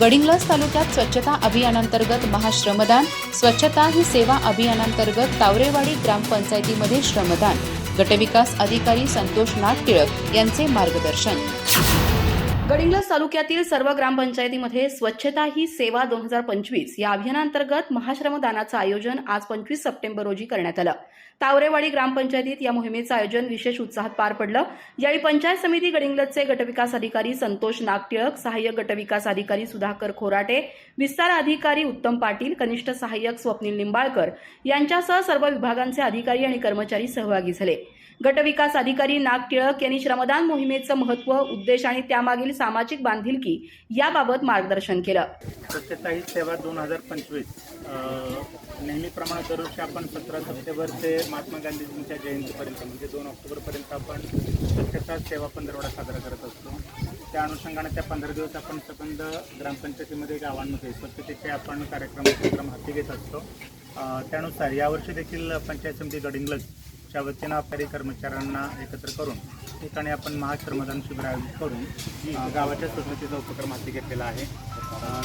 गडिंग्लज तालुक्यात स्वच्छता अभियानांतर्गत महाश्रमदान स्वच्छता ही सेवा अभियानांतर्गत तावरेवाडी ग्रामपंचायतीमध्ये श्रमदान. गटविकास अधिकारी संतोष नाथ टिळक यांचे मार्गदर्शन. गडिंग्लज तालुक्यातील सर्व ग्रामपंचायतीमध्ये स्वच्छता ही सेवा दोन हजार पंचवीस या अभियानांतर्गत महाश्रमदानाचं आयोजन आज पंचवीस सप्टेंबर रोजी करण्यात आलं. तावरेवाडी ग्रामपंचायतीत या मोहिमेचं आयोजन विशेष उत्साहात पार पडलं. यावेळी पंचायत समिती गडिंग्लजचे गटविकास अधिकारी संतोष नागटिळक सहाय्यक गटविकास अधिकारी सुधाकर खोराटे विस्तार अधिकारी उत्तम पाटील कनिष्ठ सहाय्यक स्वप्नील निंबाळकर यांच्यासह सर्व विभागांचे अधिकारी आणि कर्मचारी सहभागी झाले. गटविकास अधिकारी नाग टिळक यांनी श्रमदान मोहिमेचं महत्त्व उद्देश आणि त्यामागील सामाजिक बांधिलकी याबाबत मार्गदर्शन केलं. स्वच्छता ही सेवा दोन हजार पंचवीस नेहमीप्रमाणे दरवर्षी आपण सतरा सप्टेंबर ते महात्मा गांधीजींच्या जयंतीपर्यंत म्हणजे दोन ऑक्टोबरपर्यंत आपण स्वच्छता सेवा पंधरवडा साजरा करत असतो. त्या अनुषंगाने त्या पंधरा दिवस आपण सबंध ग्रामपंचायतीमध्ये गावांमध्ये स्वच्छतेचे आपण कार्यक्रम उपक्रम हाती घेत असतो. त्यानुसार यावर्षी देखील पंचायत समिती च्या वतीनं आपल्या कर्मचाऱ्यांना एकत्र करून ठिकाणी आपण महाश्रमदान शिबिर आयोजित करून गावाच्या स्वच्छतेचा उपक्रम हाती घेतलेला आहे.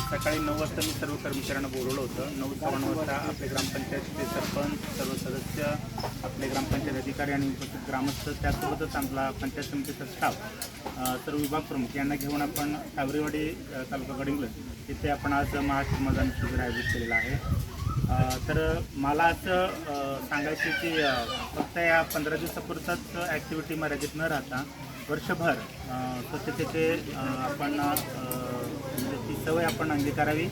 सकाळी नऊ वाजता मी सर्व कर्मचाऱ्यांना बोलवलं होतं. नऊ सव्वा वाजता आपले ग्रामपंचायतचे सरपंच सर्व सदस्य आपले ग्रामपंचायत अधिकारी आणि उपस्थित ग्रामस्थ त्यासोबतच आपला पंचायत समितीचा स्टाफ सर्व विभाग प्रमुख यांना घेऊन आपण सावरीवाडी तालुका गडिंगल इथे आपण आज महाश्रमदान शिबिर आयोजित केलेलं आहे. तर मला असं सांगायचं की फक्त या पंधरा दिवसापुरताच ॲक्टिव्हिटी मर्यादित न राहता वर्षभर स्वच्छतेचे आपण म्हणजे ती सवय आपण अंगीकारावी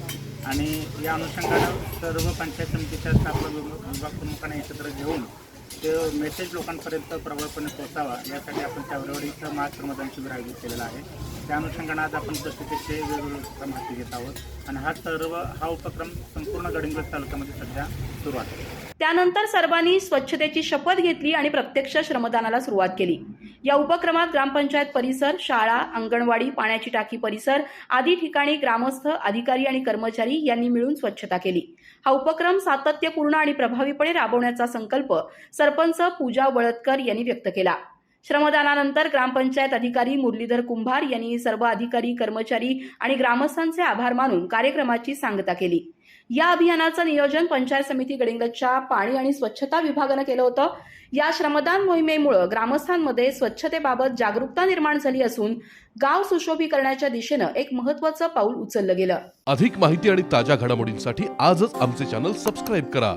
आणि या अनुषंगानं सर्व पंचायत समितीच्या स्थापना विभाग प्रमुखांना एकत्र घेऊन तो मेसेज लोकांपर्यंत प्रबळपणे पोहोचावा यासाठी आपण त्याबरोबर इथं महाश्रमदान शिबिर आयोजित केलेलं आहे. त्या अनुषंगानं आज आपण स्वच्छतेचे वेगवेगळे उपक्रम हाती घेत आहोत. आणि हा सर्व हा उपक्रम संपूर्ण गडिंग्लज तालुक्यामध्ये सध्या सुरू आहे. त्यानंतर सर्वांनी स्वच्छतेची शपथ घेतली आणि प्रत्यक्ष श्रमदानाला सुरुवात केली. या उपक्रमात ग्रामपंचायत परिसर शाळा अंगणवाडी पाण्याची टाकी परिसर आदी ठिकाणी ग्रामस्थ अधिकारी आणि कर्मचारी यांनी मिळून स्वच्छता केली. हा उपक्रम सातत्यपूर्ण आणि प्रभावीपणे राबवण्याचा संकल्प सरपंच पूजा वळतकर यांनी व्यक्त केला. श्रमदानानंतर ग्रामपंचायत अधिकारी मुरलीधर कुंभार यांनी सर्व अधिकारी कर्मचारी आणि ग्रामस्थांचे आभार मानून कार्यक्रमाची सांगता केली. या अभियानाचं नियोजन पंचायत समिती गडिंगच्या पाणी आणि स्वच्छता विभागानं केलं होतं. या श्रमदान मोहिमेमुळे ग्रामस्थांमध्ये स्वच्छतेबाबत जागरूकता निर्माण झाली असून गाव सुशोभीकरणाच्या दिशेनं एक महत्वाचं पाऊल उचललं गेलं. अधिक माहिती आणि ताज्या घडामोडींसाठी आजच आमचे चॅनल सबस्क्राईब करा.